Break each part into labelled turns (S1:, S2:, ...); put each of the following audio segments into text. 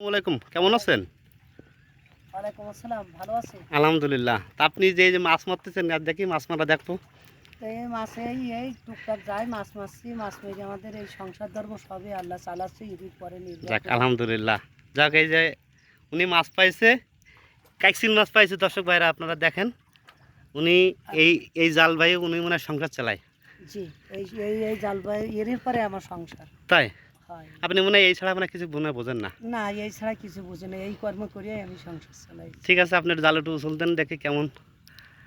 S1: আসসালামাইকুম কেমন আছেন?
S2: ওয়ালাইকুম আসসালাম ভালো আছি।
S1: আলহামদুলিল্লাহ। আপনি যে যে মাছ মারতেছেন আর দেখি মাছ মারা দেখব।
S2: এই মাসে এই টুকটাক যায় মাছ মারছি মাছ মেরে আমাদের এই সংসার ধর্ম সবই আল্লাহ চালাচ্ছে ঈদের পরে
S1: যাক। আলহামদুলিল্লাহ। যাক এই যে উনি মাছ পাইছে কাইক্সিল মাছ পাইছে দর্শক ভাইরা আপনারা দেখেন। উনি এই এই জাল ভাই উনি মনে সংসার চালায়।
S2: জি এই এই জাল বাই এর পরে আমার সংসার।
S1: তাই? আপনি মনে হয় এই ছাড়া মানে কিছু মনে বোঝেন না?
S2: না এই ছাড়া কিছু বুঝি না এই কর্ম করিয়াই আমি সংসার চালাই।
S1: ঠিক আছে আপনার জাল একটু উসুল দেন দেখি কেমন।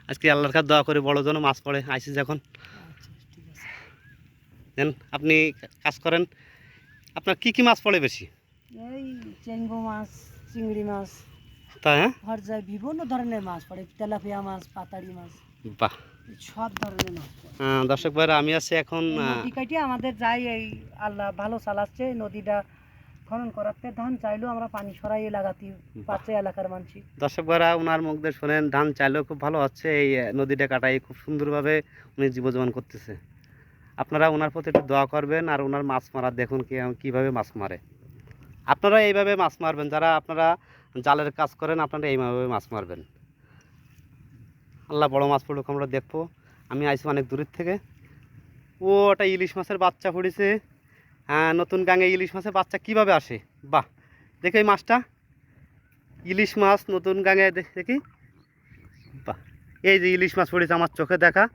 S1: আজকে আল্লাহর কাছে দোয়া করে বড় জন্য মাছ পড়ে আইসি যখন দেন আপনি কাজ করেন। আপনার কি কি মাছ পড়ে বেশি?
S2: এই চেঙ্গো মাছ চিংড়ি মাছ
S1: তাই হ্যাঁ?
S2: বিভিন্ন ধরনের মাছ পড়ে তেলাপিয়া মাছ পাতাড়ি মাছ।
S1: বাহ।
S2: সব ধরনের মাছ
S1: দর্শক ভাইরা আমি আছি এখন
S2: নদী আমাদের যাই এই আল্লাহ ভালো চালাচ্ছে নদীটা খনন করাতে ধান চাইলেও আমরা পানি সরাইয়ে লাগাতে পারছে এলাকার মানুষ।
S1: দর্শক ভাইরা ওনার মুখ দিয়ে শোনেন ধান চাইলেও খুব ভালো হচ্ছে এই নদীটা কাটাই খুব সুন্দরভাবে উনি জীবজীবন করতেছে। আপনারা ওনার প্রতি একটু দোয়া করবেন আর ওনার মাছ মারা দেখুন কি কীভাবে মাছ মারে। আপনারা এইভাবে মাছ মারবেন যারা আপনারা জালের কাজ করেন আপনারা এইভাবে মাছ মারবেন। আল্লাহ বড় মাছ পড়ুক আমরা দেখব। আমি আইসি অনেক দূরের থেকে। ও ওটা ইলিশ মাছের বাচ্চা পড়েছে। হ্যাঁ নতুন গাঙে ইলিশ মাছের বাচ্চা কীভাবে আসে? বাহ দেখো এই মাছটা। ইলিশ মাছ নতুন গাঙে দেখ- বাহ এই যে ইলিশ মাছ পড়েছে আমার চোখে দেখা।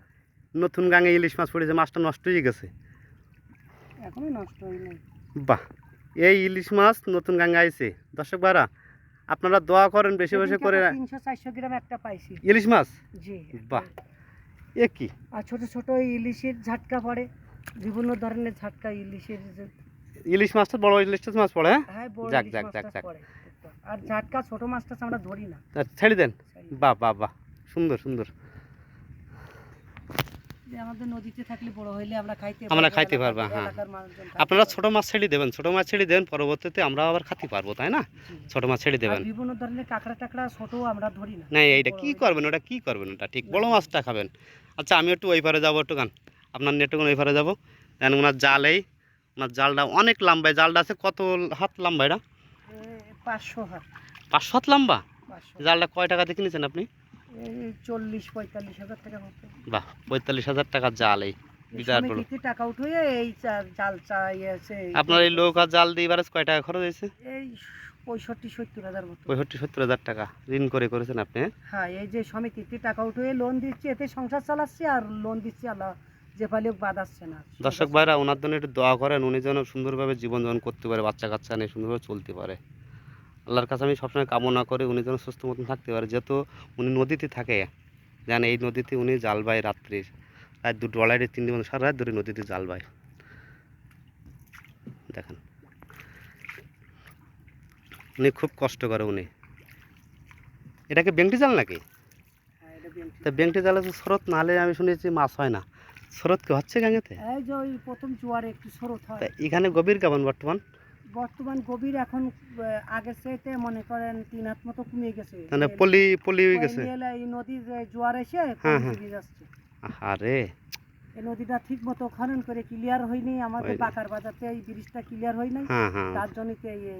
S1: নতুন গাঙে ইলিশ মাছ পড়েছে মাছটা নষ্ট হয়ে গেছে।
S2: এখনও নষ্ট হয়নি।
S1: বাহ এই ইলিশ মাছ নতুন গাঙে আইছে। দর্শক বারা আপনারা দোয়া করেন বেশি বেশি করে
S2: 300 400 গ্রাম একটা পাইছি।
S1: ইলিশ মাছ?
S2: জি।
S1: বাহ। এ কি?
S2: আর ছোট ছোট ইলিশের ঝাটকা পড়ে বিভিন্ন ধরনের ঝাটকা ইলিশের
S1: ইলিশ মাছটা বড় ইলিশ মাছ পড়ে হ্যাঁ?
S2: হ্যাঁ
S1: যাক, যাক, যাক, যাক।
S2: আর ঝাটকা ছোট মাছটা আমরা ধরি না।
S1: তা ছেড়ে দেন। বাহ বাহ বাহ। সুন্দর সুন্দর।
S2: যে আমাদের নদীতে থাকলে বড় হইলে আমরা খাইতে
S1: আমরা
S2: পারব,
S1: খাইতে পারব, হ্যাঁ। আপনারা। ছোট মাছ ছেড়ে দেবেন ছোট মাছ ছেড়ে দেন পরবর্তীতে আমরা আবার খাতে পারব তাই না। ছোট মাছ ছেড়ে দেবেন।
S2: বিভিন্ন ধরনের কাঁকড়া টাকড়া ছোট আমরা ধরি না।
S1: না এইটা কি করবেন ওটা কি করবেন ওটা? ঠিক বড় মাছটা খাবেন। আচ্ছা আমি একটু ওই পারে যাব একটু গান। আপনার নেটুকুন ওই পারে যাব। দেন ওনার জাল এই ওনার জালটা অনেক লম্বা জালটা আছে কত হাত লম্বা এটা?
S2: পাঁচশো হাত।
S1: পাঁচশো হাত লম্বা? জালটা কয় টাকাতে কিনেছেন আপনি?
S2: চল্লিশ পঁয়তাল্লিশ হাজার টাকা মতো
S1: বাহ পঁয়তাল্লিশ হাজার টাকার জাল এই বিরাট বড়।
S2: টাকা উঠে এই চা- জাল চাইছে
S1: আপনার এই লোক জাল দিয়ে এবারে কয় টাকা খরচ হয়েছে?
S2: এই পঁয়ষট্টি সত্তর হাজার মতো।
S1: পঁয়ষট্টি সত্তর হাজার টাকা ঋণ করে করেছেন আপনি হ্যাঁ?
S2: হ্যাঁ এই যে সমিতিতে টাকা লোন দিচ্ছি এতে সংসার চালাচ্ছি আর লোন দিচ্ছি আল্লাহ যে পালে বাধাচ্ছে না।
S1: দর্শক ভাইরা ওনার জন্য একটু দোয়া করেন উনি যেন সুন্দরভাবে জীবনযাপন করতে পারে বাচ্চা কাচ্চা নিয়ে সুন্দরভাবে চলতে পারে। আল্লাহর কাছে আমি সবসময় কামনা করি উনি যেন সুস্থ মতন থাকতে পারে। যেহেতু উনি নদীতে থাকে যেন এই নদীতে উনি জাল বায় রাত্রি রাত দুটো আড়াইটে তিনটে মতো সারা রাত ধরে নদীতে জাল বায়। দেখেন। উনি খুব কষ্ট করে উনি। এটাকে বেংটি জাল নাকি?
S2: হ্যাঁ।
S1: তা বেংটি জালে তো স্রোত না হলে আমি শুনেছি মাছ হয় না। স্রোত কি হচ্ছে গাঙেতে
S2: এই যে ওই প্রথম জোয়ারে একটু স্রোত হয়।
S1: এখানে গভীর কেমন বর্তমান?
S2: বর্তমান গভীর এখন আগের চাইতে মনে করেন তিন হাত মতো কমে গেছে।
S1: মানে পলি পলি হয়ে গেছে?
S2: এই নদীর জোয়ার এসে
S1: হ্যাঁ,
S2: পলি
S1: হ্যাঁ।
S2: যাচ্ছে।
S1: আরে
S2: এই নদীটা ঠিক মতো খনন করে ক্লিয়ার হয়নি আমাদের। বাকার বাজারতে এই ব্রিজটা ক্লিয়ার হয় নাই তার জন্য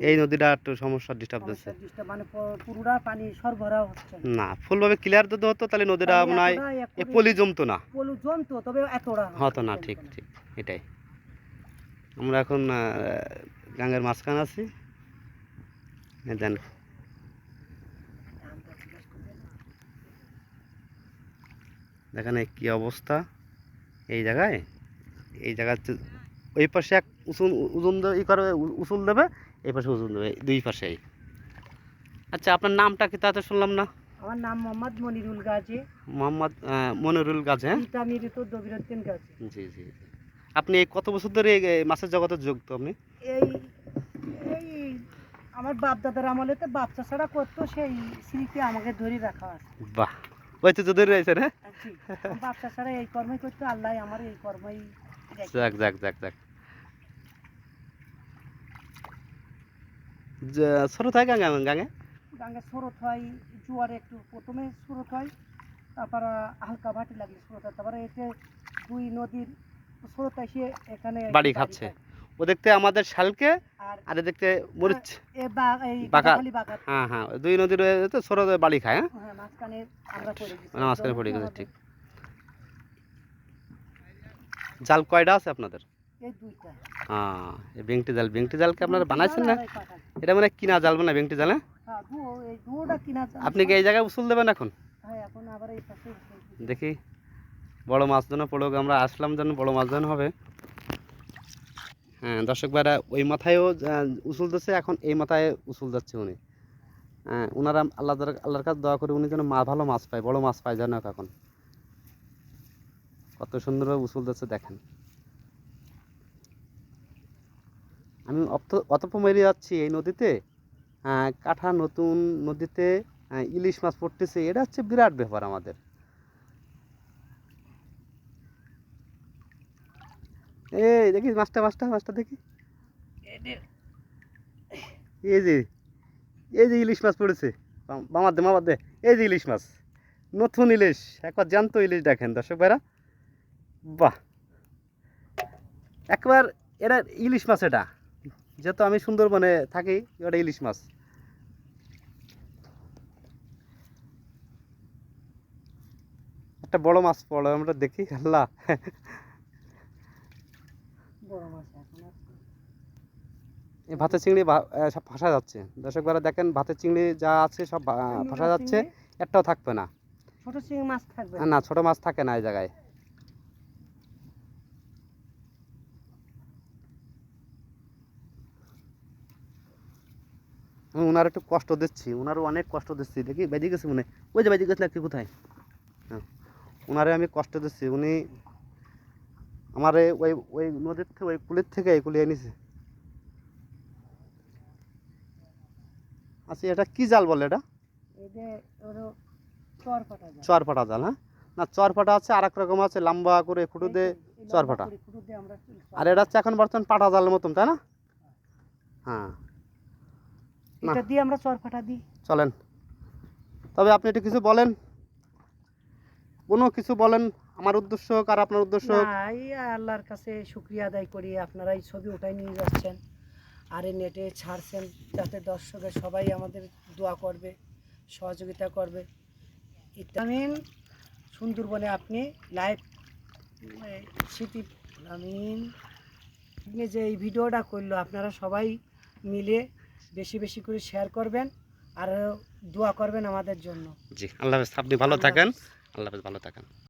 S2: এই
S1: নদীটা একটু সমস্যা ডিস্টার্ব দিচ্ছে।
S2: মানে পুরোটা পানি সরবরাহ হচ্ছে না।
S1: ফুলভাবে ক্লিয়ার যদি হতো তাহলে নদীটা মনে হয় পলি জমতো না।
S2: পলু জমতো তবে এতটা
S1: হতো না ঠিক ঠিক এটাই। আমরা এখন গাঙ্গের মাঝখানে আছি। দেন। দেখেন কী অবস্থা। এই জায়গায়? এই জায়গা ওই পাশে এক উঁচুন উজুন দেবে ই করে উ- উসুল দেবে এই পাশে উজুন দেবে দুই পাশেই। আচ্ছা আপনার নামটা কি? তাতে শুনলাম না।
S2: আমার নাম মোহাম্মদ মনিরুল গাজী।
S1: মোহাম্মদ মনিরুল গাজী হ্যাঁ?
S2: পিতা গাজী।
S1: জি জি আপনি কত বছর ধরে মাছের জগতে যুক্ত আপনি?
S2: এই আমার বাপ দাদার আমলেতে বাচ্চা ছাড়া করতো সেই স্মৃতি আমাকে ধরে রাখা আছে।
S1: বাহ ওই তো ধরে রয়েছেন হ্যাঁ
S2: জি, বাচ্চা ছাড়া এই কর্মই করতো আল্লাহ আমার এই কর্মই
S1: যাক যাক যাক যাক। যে- ছোট থাকে গাঙে? গাঙে
S2: গাঙ্গে স্রোত হয় জোয়ারে একটু প্রথমে স্রোত হয় তারপর হালকা ভাটি লাগলে স্রোত হয় তারপরে এতে দুই নদীর স্রোত এসে এখানে
S1: বাড়ি খাচ্ছে। ও দেখতে আমাদের শালকে
S2: আর
S1: দেখতে মরিচ।
S2: এই
S1: বাঁকা- হ্যাঁ হ্যাঁ দুই নদী রয়েছে তো ছোট বালি খায় হ্যাঁ?
S2: হ্যাঁ মাঝখানে পড়ে গেছি।
S1: ঠিক। জাল কয়টা আছে আপনাদের? হ্যাঁ এই বেংটি জাল বেংটি জালকে আপনারা বানাইছেন না। এটা মানে কিনা জাল মানে বেংটি জাল? হ্যাঁ
S2: হ্যাঁ চাল।
S1: আপনি কি এই জায়গায় উসুল দেবেন এখন?
S2: হ্যাঁ।
S1: দেখি বড় মাছ যেন পড়ুক আমরা আসলাম যেন বড় মাছ যেন হবে। হ্যাঁ দর্শক ভাইরা ওই মাথায়ও উসুল দিচ্ছে এখন এই মাথায় উসুল যাচ্ছে উনি। হ্যাঁ ওনারা আল্লাহ আল্লাহর কাছে দোয়া করে উনি যেন মা ভালো মাছ পায় বড় মাছ পায় যেন এখন। কত সুন্দরভাবে উসুল দিচ্ছে দেখেন। আমি অত অতপ মেরে যাচ্ছি এই নদীতে। আহ, কাঠা নতুন নদীতে ইলিশ মাছ পড়তেছে এটা হচ্ছে বিরাট ব্যাপার আমাদের। এই দেখি মাছটা মাছটা মাছটা দেখি। এই যে এই যে ইলিশ মাছ পড়েছে। বাম- বামার দে মামার দে। এই যে ইলিশ মাছ। নতুন ইলিশ, একবার জ্যান্ত ইলিশ দেখেন দর্শক ভাইরা। বাহ! একবার এটা ইলিশ মাছ এটা। যেহেতু আমি সুন্দরবনে থাকি, এটা ইলিশ মাছ। একটা বড় মাছ পড়ে, আমরা দেখি। আল্লাহ
S2: বড় মাছ এখন আছে।
S1: এই ভাতের চিংড়ি সব ফাঁসা যাচ্ছে। দর্শকরা দেখেন ভাতের চিংড়ি যা আছে সব ফাঁসা যাচ্ছে একটাও থাকবে না।
S2: ছোট চিংড়ি মাছ থাকবে।
S1: না ছোট মাছ থাকে না এই জায়গায়। আমি ওনার একটু কষ্ট দিচ্ছি ওনারও অনেক কষ্ট দিচ্ছি। দেখি বেজে গেছে মনে। ওই যে বেজে গেছে একটু কোথায়? হ্যাঁ ওনারে আমি কষ্ট দিচ্ছি। উনি আমারে ওই ওই নদীর থেকে ওই কুলের থেকে এই কুলিয়ে এনেছে। আচ্ছা এটা কি জাল বলে এটা?
S2: এই চর ফাটা যায়
S1: চর ফাটা জাল হ্যাঁ? না চর ফাটা আছে আর এক রকম আছে লম্বা করে ফুটো দিয়ে চর ফাটা আর এটা হচ্ছে এখন বর্তমান পাটা জালের মতন তাই না? হ্যাঁ।
S2: এটা দিয়ে আমরা চর ফাটা দিই।
S1: চলেন। তবে আপনি একটু কিছু বলেন। কোনো কিছু বলেন আমার উদ্দেশ্য হোক আর আপনার উদ্দেশ্য হোক।
S2: না এই আল্লাহর কাছে শুক্রিয়া আদায় করি আপনারা এই ছবি ওটাই নিয়ে যাচ্ছেন। আর এই নেটে ছাড়ছেন যাতে দর্শকের সবাই আমাদের দোয়া করবে সহযোগিতা করবে। ইত্যাদি আমিন সুন্দরবনে আপনি লাইভ স্মৃতি আমিন। আপনি যে এই ভিডিওটা করল আপনারা সবাই মিলে বেশি বেশি করে শেয়ার করবেন আর দোয়া করবেন আমাদের জন্য।
S1: জি আল্লাহ হাফেজ। আপনি ভালো থাকেন। আল্লাহ হাফেজ ভালো থাকেন।